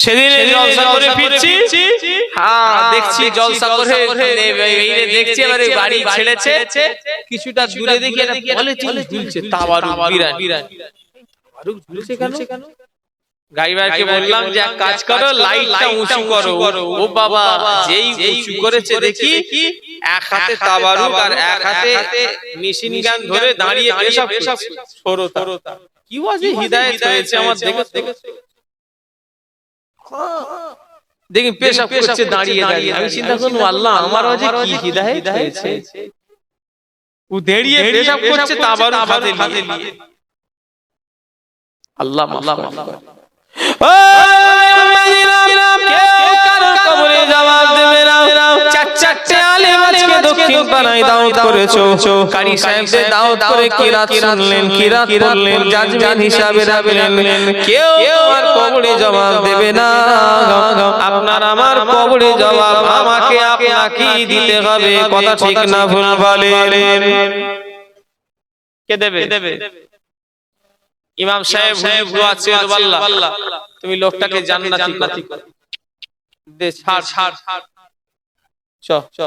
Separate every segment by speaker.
Speaker 1: সেদিন জলসা করে ফিরছি। হ্যাঁ দেখছি জলসা করে দেখছি এবারে বাড়ি ছেড়েছে। কিছুটা দূরে দেখি পলিথিন ঝুলছে ঝুলছে। কেন? বললাম যে এক কাজ করো লাইটটা উঁচু করো। ও বাবা যেই উঁচু করেছে দেখি এক হাতে তাবারুক আর এক হাতে মেশিন গান ধরে দাঁড়িয়ে সরতা। কি ওয়াজে হিদায়াত হয়েছে আমার দেখে দেখে দেখি পেশাব করছে দাঁড়িয়ে দাঁড়িয়ে আমি চিন্তা করলাম আল্লাহ আমার যে কি হিদায়াত হয়েছে ও দাঁড়িয়ে পেশাব করছে তাবারুক হাতে নিয়ে আল্লাহ আল্লাহ আল্লাহ দক্ষিণ পাড়ায় দাওয়াত করেছ। কারি সাহেবদের দাওয়াত করে কিরাত শুনলেন কিরাত পড়লেন জাজমেন্ট হিসাবে রাখলেন। কেউ আমার কবরে জবাব দেবে না। আপনার আমার কবরে জবাব আমাকে আপনাকেই দিতে হবে কথা ঠিক না ভুল বলেন কে দেবে? দেবে? ইমাম সাহেব আল্লাহ তুমি লোকটাকে জান্নাতি জান্নাতি দে ছাড় ছাড়। চ চ।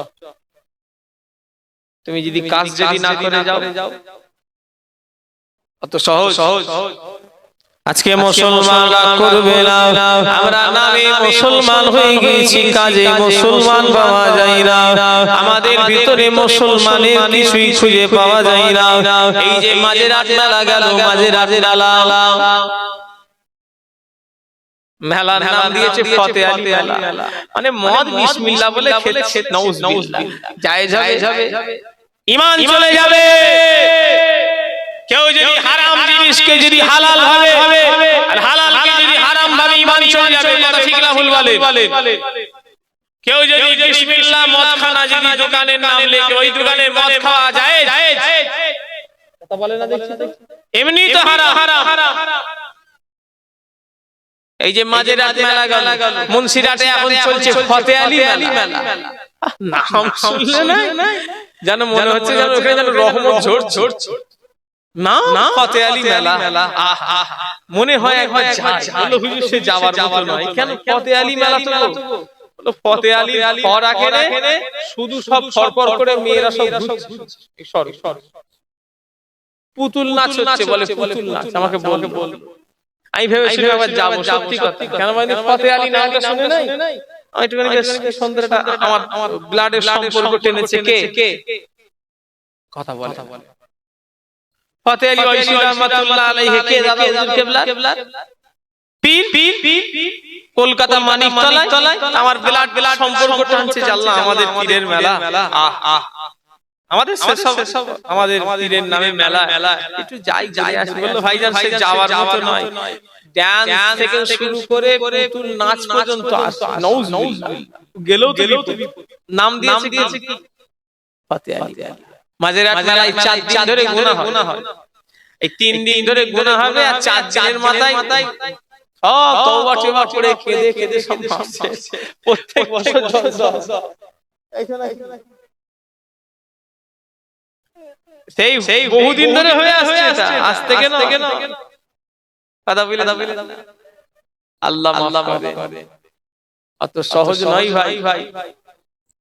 Speaker 1: তুমি যদি কাজ যদি না করে যাও। অত সহজ। সহজ। আজকে মুসলমান করবে না। আমরা নামে মুসলমান হয়ে গেছি কাজে মুসলমান পাওয়া যায় না। আমাদের ভিতরে মুসলমানের কিছুই খুঁজে পাওয়া যায় না। এই যে মাঝে রাত মেলা গেল মাঝে রাতে মেলা মেলার নাম দিয়েছে ফতে আলী মেলা। মানে মদ বিসমিল্লাহ বলে খেলেছে নাউজুবিল্লাহ যায় যাবে ইমান চলে যাবে। কেউ যদি হারাম জিনিসকে যদি হালাল ভাবে আর হালালকে যদি হারাম ভাবে ইমান চলে যাবে কথা ঠিক না ভুল বলে। কেউ যদি বিসমিল্লাহ মদ খানা যদি দোকানের নাম লেখে ওই দোকানে মদ খাওয়া যায় কথা বলে না দেখছি এমনি তো হারাম। এই যে মাঝে রাত মেলা গেল মুন্সিরাটে এখন চলছে ফতে আলী মেলা। নাম শুনলে না? যেন মনে হচ্ছে যেন ওখানে যেন রহমত ঝোর ঝোর না? না? ফতে আলী মেলা। আহ আহ মনে হয় একবার ভালো হুজুর সে যাওয়ার মতো নয়। কেন ফতে আলী মেলা তো? বলো ফতে আলী ফর আখেরে শুধু সব ফরফর করে মেয়েরা সব সর সর। পুতুল নাচ হচ্ছে বলে পুতুল নাচ। আমাকে বল বল আমি ভেবেছিলাম যাব সত্যি কথা। কেন মানে ফতে আলী নামটা শুনে নাই? আমি একটুখানি বেশ সন্দেহটা আমার আমার ব্লাডের সম্পর্ক টেনেছে কে? কথা বলে। ফতে আলী রহমাতুল্লাহ আলাইহি কে দাদা হুজুর কেবলা? পীর পীর কলকাতা মানিক তলায়? আমার ব্লাড ব্লাড সম্পর্ক টানছে আল্লাহ আমাদের পীরের মেলা। আহ আহ। আমাদের সেসব আমাদের পীরের নামে মেলা। মেলা। একটু যাই যাই আসি। বলল ভাইজান সে যাওয়ার মতো নয়। ড্যান্স থেকে শুরু করে পুতুল নাচ পর্যন্ত নউজ নউজ গেলেও তো নাম দিয়েছে দিয়েছে কি? ফতে আলী। মাঝে রাত মেলায় চার দিন ধরে গুনাহ হয়। এই তিন দিন ধরে গুনাহ হবে আর চার দিনের মাথায় মাথায়। সব তওবা টওবা করে কেঁদে কেঁদে সব প্রত্যেক বছর এইখানে সেই সেই বহুদিন ধরে হয়ে আসছে এটা আজ থেকে না কথা বলে কথা বলে আল্লাহ মাফ করে। অত সহজ নয় ভাই। ভাই।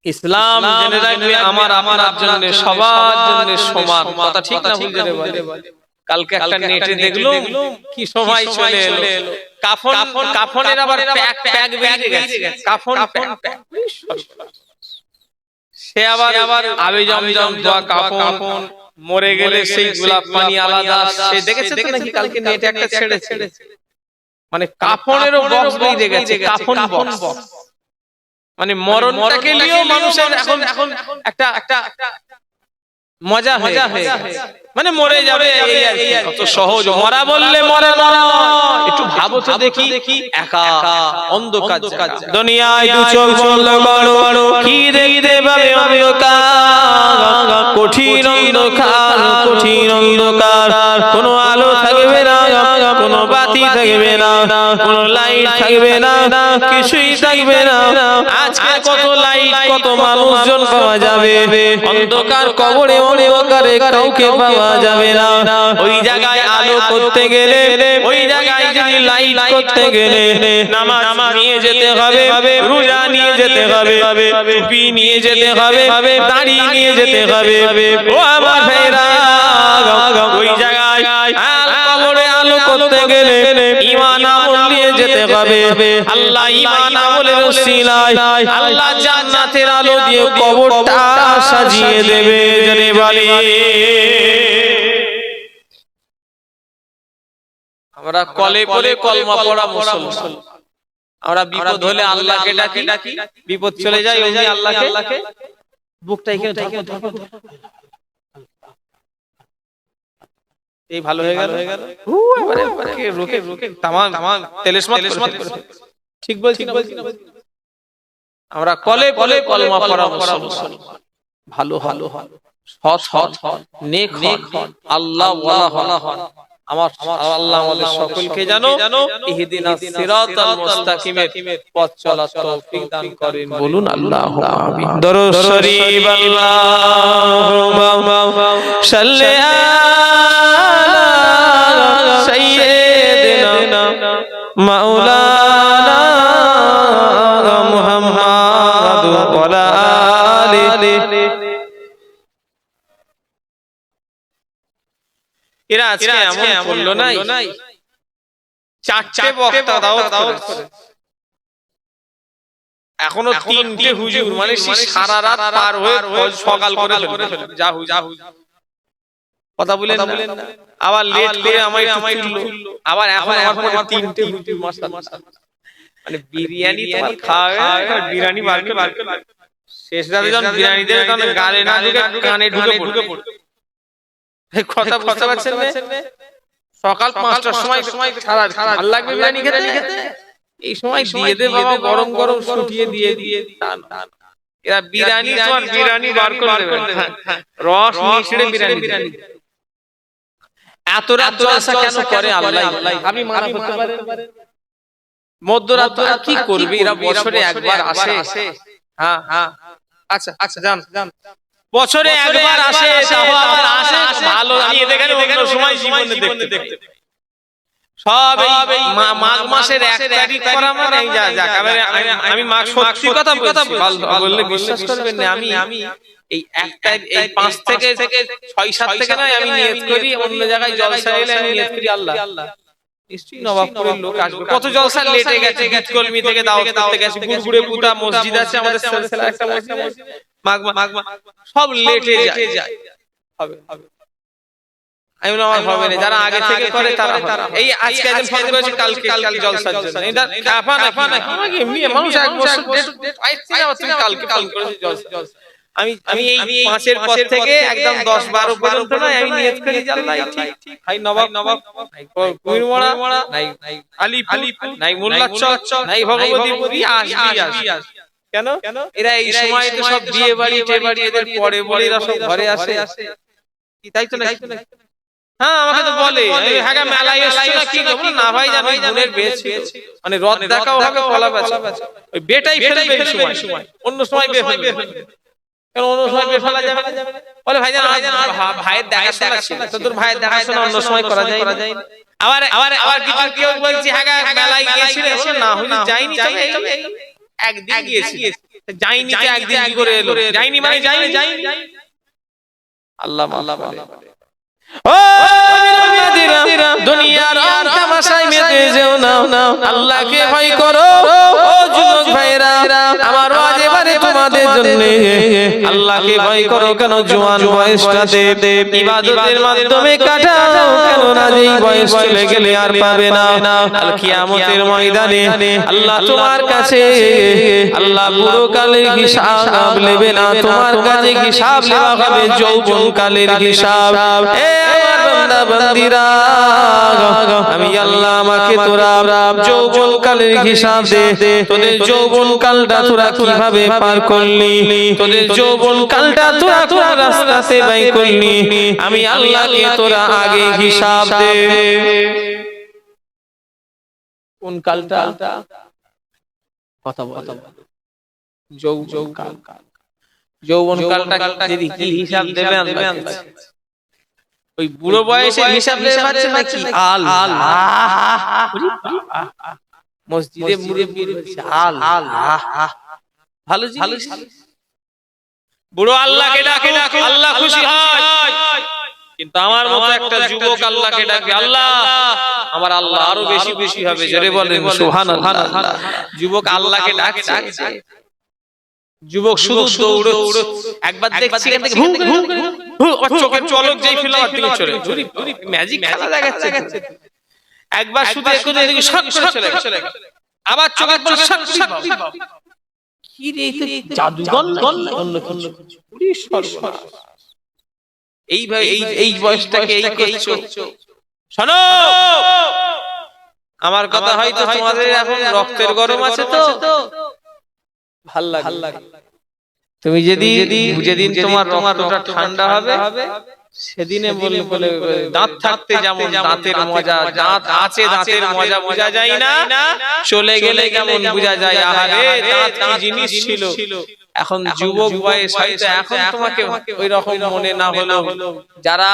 Speaker 1: ইসলাম জেনে রাখবে আমার আমার জন্য সবার জন্য সমান। কথা ঠিক না ভুল জেনে বলে। কালকে একটা নেটে দেখল কি সময় চলে এলো। কাফন কাফনের আবার প্যাক প্যাক বেরিয়ে গেছে। কাফন প্যাক সে আবার আবার আবে জমজম দোয়া কাফন মরে গেলে সেই গোলাপ পানি আলাদা। সে দেখেছে তো নাকি কালকে নেটে একটা ছেড়েছে। মানে কাফনেরও বক্স বেরিয়ে গেছে কাফন বক্স। মানে মরণটাকে নিয়েও মানুষের এখন এখন একটা একটা মজা মজা হয়ে মানে মরে যাবে এই আর কি। কত সহজ। মরা বললে মরে মরা একটু ভাবো তো দেখি। দেখি। একা। অন্ধকার দুনিয়ায় দু চোখ বন্ধ করো। কি দেখতে পাবে অন্ধকার? কঠিন অন্ধকার কঠিন অন্ধকার। কোনো বাতি থাকবে না, কোনো লাইট থাকবে না, কিছুই থাকবে না। আজকে কত লাইট কত মানুষজন পাওয়া যাবে। অন্ধকার কবরে, অন্ধকারে কাউকে পাওয়া যাবে না। ওই জায়গায় আলো করতে গেলে, ওই জায়গায় যদি লাইট করতে গেলে, নামাজ নিয়ে যেতে হবে, রোজা নিয়ে যেতে হবে, টুপি নিয়ে যেতে হবে, দাড়ি নিয়ে যেতে হবে। ও আমার ভাইরা, ওই জায়গায় আলো করতে গেলে যেতে হবে। আল্লাহ ঈমান আমলের ওসিলায় আল্লাহ জান্নাতের আলো দিয়ে কবরটা সাজিয়ে দেবে জনে বলি আমরা কলে কলে কলমা পড়া মুসলমান আমরা বিপদ হলে আল্লাহকে ডাকি। বিপদ চলে যায় ওই আল্লাহকে। আল্লাহকে। বুকটা এখানে ধরো, ধরো, ধরো। এই ভালো হয়ে গেল? হয়ে গেল। এবারে রোকে রোকে রোকে তামাম তামাম তেলেসমাত তেলেসমাত ঠিক বলছি না বলছি আমরা কলে কলে কলমা পড়া মুসলমান ভালো ভালো সৎ সৎ নেক হন। আল্লাহ ওয়ালা হন। আমার আল্লাহ আমাদের সকলকে জানো ইহদিনাস সিরাতাল মুস্তাকিমের পথ চলার তৌফিক দান করেন। বলুন আল্লাহু আমিন দরুদ শরীফ আল্লাহুম্মা সাল্লি আলা সাইয়্যিদিনা মাওলানা আজকে এমন বলল নাই। চারটে বক্তা দাওয়াত করেছে। এখনও তিনটে হুজুর মানে সারা রাত পার হয়ে সকাল করে যা হু যা হু কথা বলেন না। আবার লেট করে আমায় আমায় আবার এখন আমার তিনটে হুজুর মাশাআল্লাহ মানে বিরিয়ানি তোমার খাওয়া বিরিয়ানি বার করে শেষ রাতে যখন বিরিয়ানি দেবে তখন গালে না ঢুকে কানে ঢুকে ঢুকে পড়বে। কথা বুঝতে পারছেন সকাল পাঁচটার সময় সময় সারা ভালো লাগবে বিরিয়ানি খেতে? এই সময় দিয়ে দে বাবা গরম গরম দিয়ে দিয়ে। এরা বিরিয়ানি তোমার বিরিয়ানি বার করে দেবে। হ্যাঁ, রস মিশিয়ে বিরিয়ানি। বিরিয়ানি। এত রাত জলসা কেন করে আল্লাহ? আমি মানা করতে পারি মধ্যরাত কি করবি? এরা বছরে একবার আসে। হ্যাঁ হ্যাঁ। আচ্ছা আচ্ছা জান জান বছরে একবার আসে তাও আবার আসে ভালো আমি এখানে সময় জীবনে দেখতে দেখতে সব এই মাঘ মাসের এক তারিখ করা মানে যা যা আমি- আমি মাঘ সত্যি কথা বলছি। বললে বিশ্বাস করবেন না আমি আমি এই এক তারিখ এই পাঁচ থেকে থেকে ছয় সাত থেকে নয় আমি নিয়ত করি অন্য জায়গায় জলসা এলে আমি নিয়ত করি আল্লাহ। নিশ্চয়ই নবাবপুরের লোক আসবে। কত জলসা লেটে গেছে? গীতকর্মী থেকে দাওয়াত গেছে গুড়গুড়ে পুতা মসজিদ আছে আমাদের একটা মসজিদ সব লেটে যায়। হবে হবে। আমি বললাম আমার হবে না। যারা আগে থেকে করে তারা এই আজকে একজন ফোন করেছে কালকে কাল জলসার জন্য এটা কাফা না কাফা না এমনি মানুষ এক বছর ডেট পাইছে না তুমি কালকে ফোন করেছে জলসা আমি আমি এই পাঁচের পর থেকে একদম দশ বারো পর্যন্ত না আমি নিয়ত করি আল্লাহ ঠিক। ভাই নবাব নবাব নাই মোড়া নাই নাই আসবি আসবি কেন? এরা এই সময় তো সব বিয়ে বাড়ি টে বাড়ি এদের পরে বলে এরা সব ঘরে আসে। কি তাই তো না হ্যাঁ আমাকে তো বলে। হ্যাঁ মেলায় এসছো না কি গো? না ভাই জানো বোনের বিয়ে ছিল। মানে রথ দেখাও হবে কলা বেচা ওই বেটাই ফেলবে এই সময়। অন্য সময় বে ফেলবে কেন অন্য সময় বে ফেলা যাবে না? বলে ভাই জান ভাই জান ভাইয়ের দেখাশোনা ছিল। তো তোর ভাইয়ের দেখাশোনা অন্য সময় করা যায় করা যায় আবার আবার আবার কিছু কেউ বলছে হ্যাঁ মেলায় গিয়েছিল বলে, না হুজুর যাইনি তবে একদিন গিয়েছি যাইনি তো একদিন কি করে এলো? যাইনি মানে যাইনি যাইনি? আল্লাহ আল্লাহ ও দুনিয়ার রং তামাশায় মেতে যেও না। আল্লাহকে ভয় করো। ও যুবক ভাইরা আমার তোমাদের জন্য। আল্লাহকে ভয় করো কেন জোয়ান বয়সটাতে? ইবাদতের মাধ্যমে কাটাও কেন না যেই বয়স চলে গেলে আর পাবে না। আল কিয়ামতের ময়দানে আল্লাহ তোমার কাছে আল্লাহ পুরো কালের হিসাব নেবে না। তোমার কাছে হিসাব নেওয়া হবে যৌবন কালের হিসাব। এ বান্দা বান্দিরা আমি আল্লাহ আমাকে তোরা যৌবন কালের হিসাব দে। তোদের যৌবন কালটা তোরা কীভাবে পার করলি। তোদের যৌবন কালটা তোরা তোরা রাস্তাতে বাই করলি? আমি আল্লাহকে তোরা আগে হিসাব দে। কোন কালটা? কথা বল। যৌবন কাল। যৌবন কালটা যদি কি হিসাব দেবে আল্লাহ ওই বুড়ো বয়সে হিসাব লেখাচ্ছে নাকি? আল। আল মসজিদে মুড়ে আল। আল ভালো বুড়ো আল্লাহকে ডাকে ডাকে আল্লাহ খুশি হয়। কিন্তু আমার মতো একটা যুবক আল্লাহকে ডাকে আল্লাহ আমার আল্লাহ আরও বেশি বেশি হবে জোরে বলেন সুবহানাল্লাহ। যুবক আল্লাহকে ডাকছে যুবক শুধু দৌড়ে একবার দেখছি এখান থেকে চোখের চলক যেই ফেলা চলে। ম্যাজিক খেলা দেখাচ্ছে। একবার শুধু এদিকে করে চলে। আবার চোখের শক কি রে এই তো অন্য কিছু। এইভাবে এই এই বয়সটাকে এই করছ। শোনো! আমার কথা হয়তো তোমাদের এখন রক্তের গরম আছে তো? ভালো লাগে। তুমি যদি যেদিন তোমার তোমার ঠান্ডা হবে সেদিনে বলে দাঁত থাকতে যেমন দাঁতের মজা দাঁত আছে দাঁতের মজা বোঝা যায় না? চলে গেলে কেমন বোঝা যায় আহারে দাঁত কি জিনিস ছিল? এখন যুবক বয়স হয়তো এখন তোমাকে ওই রকম মনে না হলো যারা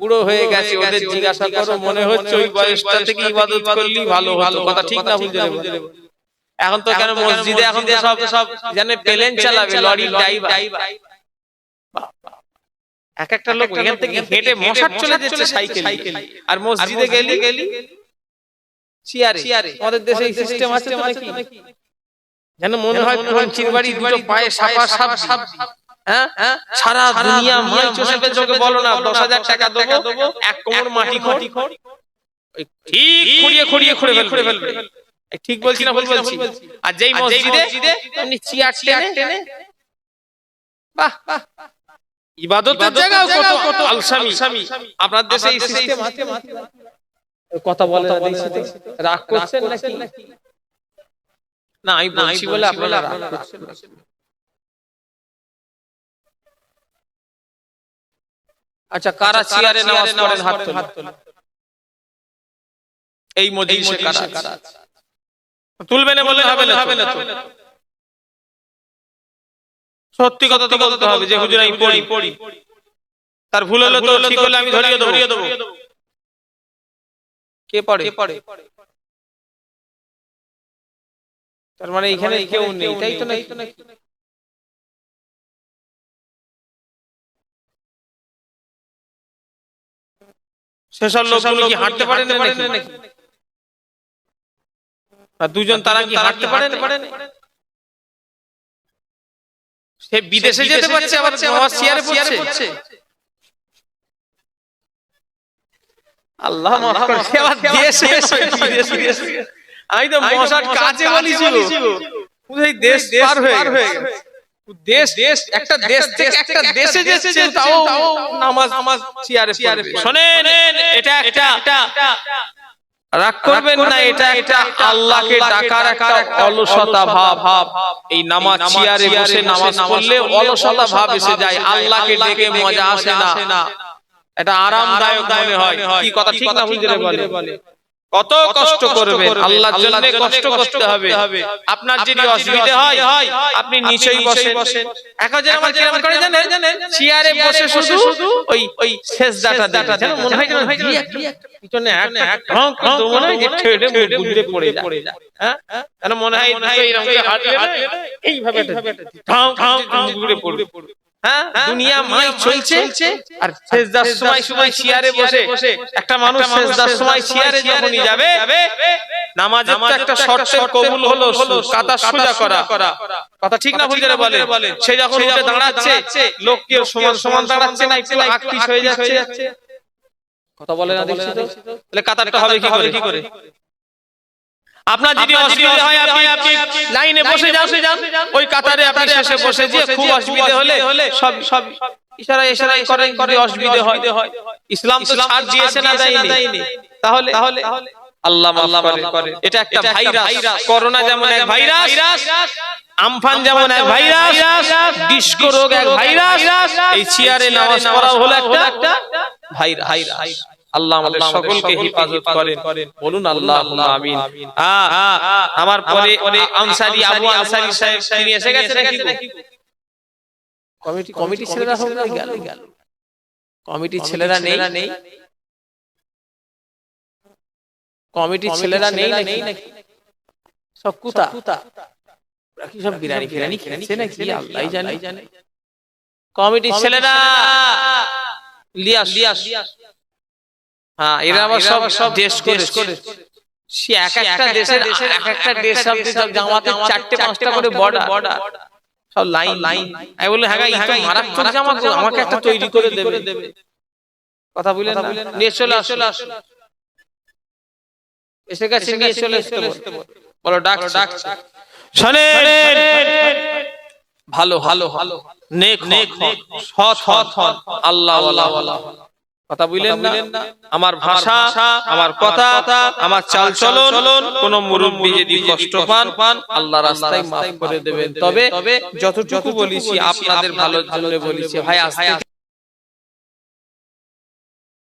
Speaker 1: বুড়ো হয়ে গেছে ওদের জিজ্ঞাসা করো মনে হচ্ছে ওই বয়সটা থেকে ইবাদত করলি ভালো ভালো কথা ঠিক না বুঝলে এখন তো কেন মসজিদে এখন তো সব সব জানে প্লেন চালাবে লরি ড্রাইভার এক একটা লোক এখান থেকে হেঁটে মশার চলে যাচ্ছে সাইকেল। আর মসজিদে গেলি? গেলি? চেয়ারে। আমাদের দেশে এই সিস্টেম আছে নাকি? যেন মনে হয় পঞ্চির বাড়ি দুটো পায়ে সাপা সাপ সাপ হ্যাঁ? সারা দুনিয়া চোখে বলো না দশ হাজার টাকা দেবো এক কোমর মাটি খড়ি। ঠিক খড়িয়ে খড়িয়ে খুঁড়ে ফেলবে। ফেলবে। ঠিক বলছি না ভুল বলছি আর যেই মসজিদে চেয়ার টেনে বাহ বাহ। ইবাদতের জায়গাও কত কত আলসামি। আপনার দেশে এই সিস্টেম আছে? কথা বলে। রাগ করছেন নাকি? না আমি বলছি বলে আপনারা রাগ করছেন আচ্ছা কারা চেয়ারে নামাজ পড়েন হাত তুলে? এই মজলিসে কারা আছে? তুলবে না বলে হবে না হবে না তো। সত্যি কথা তো বলতে হবে যে হুজুর আমি পড়ি। পড়ি। তার ভুল হলো তো ঠিক হলে আমি ধরিয়ে দেবো। ধরিয়ে দেবো। কে পড়ে? কে পড়ে? তার মানে এখানে কেউ নেই তাই তো নাকি? সেসব লোকগুলো কি হাঁটতে পারে না নাকি? আর দুজন তারা কি হাঁটতে পারে না? সে বিদেশে যেতে পারছে আবার আবার চেয়ারে পড়ছে। আল্লাহ মাফ করে আবার দেশে বিদেশে আমি তো মশার কাছে বলিছিল। বুঝাই দেশ পার হয়ে গেছে। দেশ দেশ একটা দেশ থেকে একটা দেশে যাচ্ছে তাও নামাজ নামাজ চেয়ারে চেয়ারে শোনেন এটা একটা রাগ করবেন না এটা একটা আল্লাহকে ডাকার একটা অলসতা ভাব। ভাব। এই নামাজ চেয়ারে বসে নামাজ পড়লে অলসতা ভাব এসে যায় আল্লাহকে ডেকে মজা আসে না। এটা আরামদায়ক মনে হয়। কি কথা ঠিক না বুঝলে বলে? কত কষ্ট করবেন আল্লাহর জন্য কষ্ট করতে হবে আপনার যদি অসুবিধা হয় আপনি নিচেই বসেন এখন যেন আমার কিরম করে জানেন চেয়ারে বসে শুধু ওই ওই সেজদাটা দেখেন যেন মনে হয় যেন পিছনে একটা ঢং কিন্তু মনে হয় যে ঠেড়ে গুজরে পড়ে যায় হ্যাঁ যেন মনে হয় এইরকম হাঁটলে এইভাবে ঢং ঢং ঢং ঘুরে পড়বে হ্যাঁ? দুনিয়া মাই চলছে। আর সেজদার সময় সময় চেয়ারে বসে। একটা মানুষ সেজদার সময় চেয়ারে যখনই যাবে নামাজের তো একটা শর্তের কবুল হলো কাতা সোজা করা। কথা ঠিক না ভুল বলে? সে যখন উঠে দাঁড়াচ্ছে লোক সমান সমান দাঁড়াচ্ছে না একটু আকপিস হয়ে যাচ্ছে। কথা বলে না দেখছি তো তাহলে কাতারটা হবে কি করে? আপনার যদি অসুবিধা হয় আপনি আপনি লাইনে বসে যান। ওই কাতারে আপনি শেষে বসে যে খুব অসুবিধা হলে সব সব ইশারা ইশারাই করেন করে অসুবিধা হয়। ইসলাম তো ছাড় দিয়েছে না দেয়নি। তাহলে তাহলে আল্লাহ মাফ করে। এটা একটা ভাইরাস। করোনা যেমন এক ভাইরাস আমফান যেমন এক ভাইরাস ডিস্কো রোগ এক ভাইরাস এই চেয়ারে নামাজ পড়া হলো একটা ভাইরাস। আল্লাহ আমাদের সকলকে হেফাজত করেন। বলুন আল্লাহ আমিন। আমার পরে আনসারি আবু আনসারি সাহেব তিনি এসে গেছে নাকি? কমিটি কমিটি ছেলেরা সব গেল গেল কমিটির ছেলেরা নেই। নেই। কমিটির ছেলেরা নেই নাকি? সব কুতা। ওরা কি সব বিরিয়ানি ফিরানি খেয়েছে নাকি? আল্লাহ জানে। কমিটির ছেলেরা! লিয়াস লিয়াস হ্যাঁ এরা আবার সব সব দেশ করে সে এক একটা দেশের এক একটা দেশ সব সব জামাতে চারটে পাঁচটা করে বর্ডার সব লাইন লাইন আমি বললাম হ্যাঁ হ্যাঁ মারাত্মক আমাকে একটা তৈরি করে দেবে। কথা নিয়ে চলে এসে গেছে নিয়ে চলে আসতে বলো। ডাক ডাক শোনেন! ভালো ভালো ভালো নেক নেক সৎ সৎ হন আল্লাহ আল্লাহ। কথা বুঝলেন না। আমার ভাষা আমার কথা আমার চাল চলন কোন মুরব্বী যদি কষ্ট পান পান আল্লাহ রাস্তায় মাফ করে দেবেন। তবে যতটুকু বলেছি আপনাদের ভালো জন্য বলেছি। ভাই থেকে